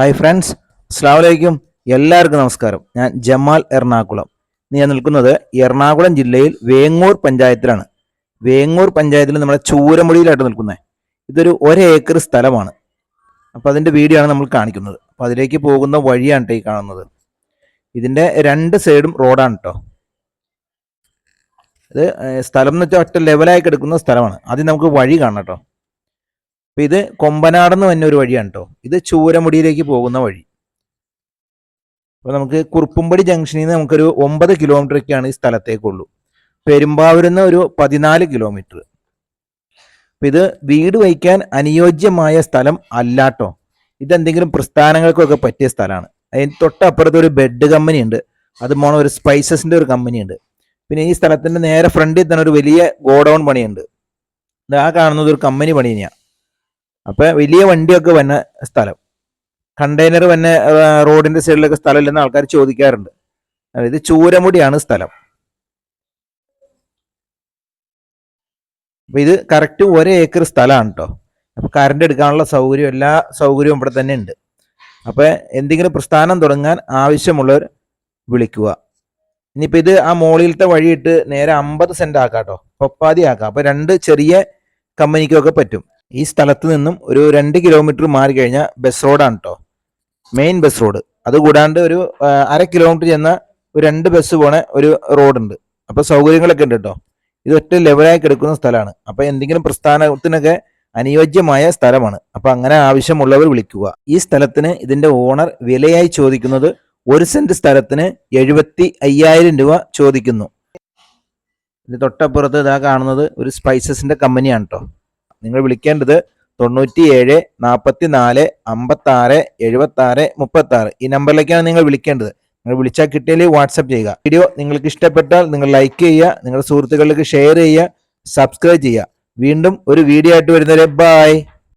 Hi friends അസ്ലാമലൈക്കും എല്ലാവർക്കും നമസ്കാരം. ഞാൻ ജമാൽ എറണാകുളം. ഞാൻ നിൽക്കുന്നത് എറണാകുളം ജില്ലയിൽ വേങ്ങൂർ പഞ്ചായത്തിലാണ്. വേങ്ങൂർ പഞ്ചായത്തിൽ നമ്മുടെ ചൂരമുടിയിലായിട്ട് നിൽക്കുന്നത്. ഇതൊരു ഒരേക്കർ സ്ഥലമാണ്. അപ്പോൾ അതിന്റെ വീഡിയോ ആണ് നമ്മൾ കാണിക്കുന്നത്. അപ്പോൾ അതിലേക്ക് പോകുന്ന വഴിയാണ് ഈ കാണുന്നത്. ഇതിന്റെ രണ്ട് സൈഡും റോഡാണ് കേട്ടോ ഇത് സ്ഥലം എന്ന് വെച്ചാൽ ഒറ്റ ലെവലായി കിടക്കുന്ന സ്ഥലമാണ്. ആദ്യം നമുക്ക് വഴി കാണാം കേട്ടോ അപ്പൊ ഇത് കൊമ്പനാടെന്ന് തന്നെ ഒരു വഴിയാണ് കേട്ടോ ഇത് ചൂരമുടിയിലേക്ക് പോകുന്ന വഴി. അപ്പൊ നമുക്ക് കുറുപ്പുംപടി ജംഗ്ഷനിൽ നിന്ന് നമുക്കൊരു ഒമ്പത് കിലോമീറ്ററൊക്കെയാണ് ഈ സ്ഥലത്തേക്കുള്ളൂ. പെരുമ്പാവൂരിന്ന് ഒരു പതിനാല് കിലോമീറ്റർ അപ്പൊ ഇത് വീട് വയ്ക്കാൻ അനുയോജ്യമായ സ്ഥലം അല്ലാട്ടോ ഇതെന്തെങ്കിലും പ്രസ്ഥാനങ്ങൾക്കൊക്കെ പറ്റിയ സ്ഥലമാണ് അതിന് തൊട്ടപ്പുറത്ത് ഒരു ബെഡ് കമ്പനി ഉണ്ട്. അത് മോണ ഒരു സ്പൈസസിന്റെ ഒരു കമ്പനി ഉണ്ട്. പിന്നെ ഈ സ്ഥലത്തിന്റെ നേരെ ഫ്രണ്ടിൽ തന്നെ ഒരു വലിയ ഗോഡൗൺ പണിയുണ്ട്. ആ കാണുന്നത് ഒരു കമ്പനി പണിയാണ് അപ്പൊ വലിയ വണ്ടിയൊക്കെ വന്ന സ്ഥലം. കണ്ടെയ്നർ വന്ന റോഡിന്റെ സൈഡിലൊക്കെ സ്ഥലമില്ലെന്ന് ആൾക്കാർ ചോദിക്കാറുണ്ട്. ഇത് ചൂരമുടിയാണ് സ്ഥലം. അപ്പൊ ഇത് കറക്റ്റ് ഒരേ ഏക്കർ സ്ഥലമാണ് കേട്ടോ അപ്പൊ കറണ്ട് എടുക്കാനുള്ള സൗകര്യം എല്ലാ സൗകര്യവും ഇവിടെ തന്നെ ഉണ്ട്. അപ്പൊ എന്തെങ്കിലും പ്രസ്ഥാനം തുടങ്ങാൻ ആവശ്യമുള്ളവർ വിളിക്കുക. ഇനിയിപ്പോ ഇത് ആ മോളിലത്തെ വഴിയിട്ട് നേരെ അമ്പത് സെന്റ് ആക്കാം കേട്ടോ പൊപ്പാതി ആക്കാം. അപ്പൊ രണ്ട് ചെറിയ കമ്പനിക്കൊക്കെ പറ്റും. ഈ സ്ഥലത്ത് നിന്നും ഒരു രണ്ട് കിലോമീറ്റർ മാറി കഴിഞ്ഞാൽ ബസ് റോഡാണ് കേട്ടോ മെയിൻ ബസ് റോഡ് അത് കൂടാണ്ട് ഒരു അര കിലോമീറ്റർ ചെന്ന ഒരു രണ്ട് ബസ് പോണ ഒരു റോഡുണ്ട് അപ്പോൾ സൗകര്യങ്ങളൊക്കെ ഉണ്ട് കേട്ടോ ഇത് ഒറ്റ ലെവലായി കിടക്കുന്ന സ്ഥലമാണ്. അപ്പോൾ എന്തെങ്കിലും പ്രസ്ഥാനത്തിനൊക്കെ അനുയോജ്യമായ സ്ഥലമാണ്. അപ്പോൾ അങ്ങനെ ആവശ്യമുള്ളവർ വിളിക്കുക. ഈ സ്ഥലത്തിന് ഇതിന്റെ ഓണർ വിലയായി ചോദിക്കുന്നത് ഒരു സെന്റ് സ്ഥലത്തിന് എഴുപത്തി അയ്യായിരം രൂപ ചോദിക്കുന്നു. ഇത് തൊട്ടപ്പുറത്ത് ഇതാ കാണുന്നത് ഒരു സ്പൈസസിന്റെ കമ്പനിയാണ് കേട്ടോ നിങ്ങൾ വിളിക്കേണ്ടത് തൊണ്ണൂറ്റി ഏഴ് നാൽപ്പത്തി നാല് അമ്പത്തി ആറ് എഴുപത്തി ആറ് മുപ്പത്തി ആറ് ഈ നമ്പറിലേക്കാണ് നിങ്ങൾ വിളിക്കേണ്ടത്. നിങ്ങൾ വിളിച്ചാൽ കിട്ടിയാൽ വാട്സപ്പ് ചെയ്യുക. വീഡിയോ നിങ്ങൾക്ക് ഇഷ്ടപ്പെട്ടാൽ നിങ്ങൾ ലൈക്ക് ചെയ്യുക. നിങ്ങളുടെ സുഹൃത്തുക്കളിലേക്ക് ഷെയർ ചെയ്യുക. സബ്സ്ക്രൈബ് ചെയ്യുക. വീണ്ടും ഒരു വീഡിയോ ആയിട്ട് വരുന്നവരെ ബൈ.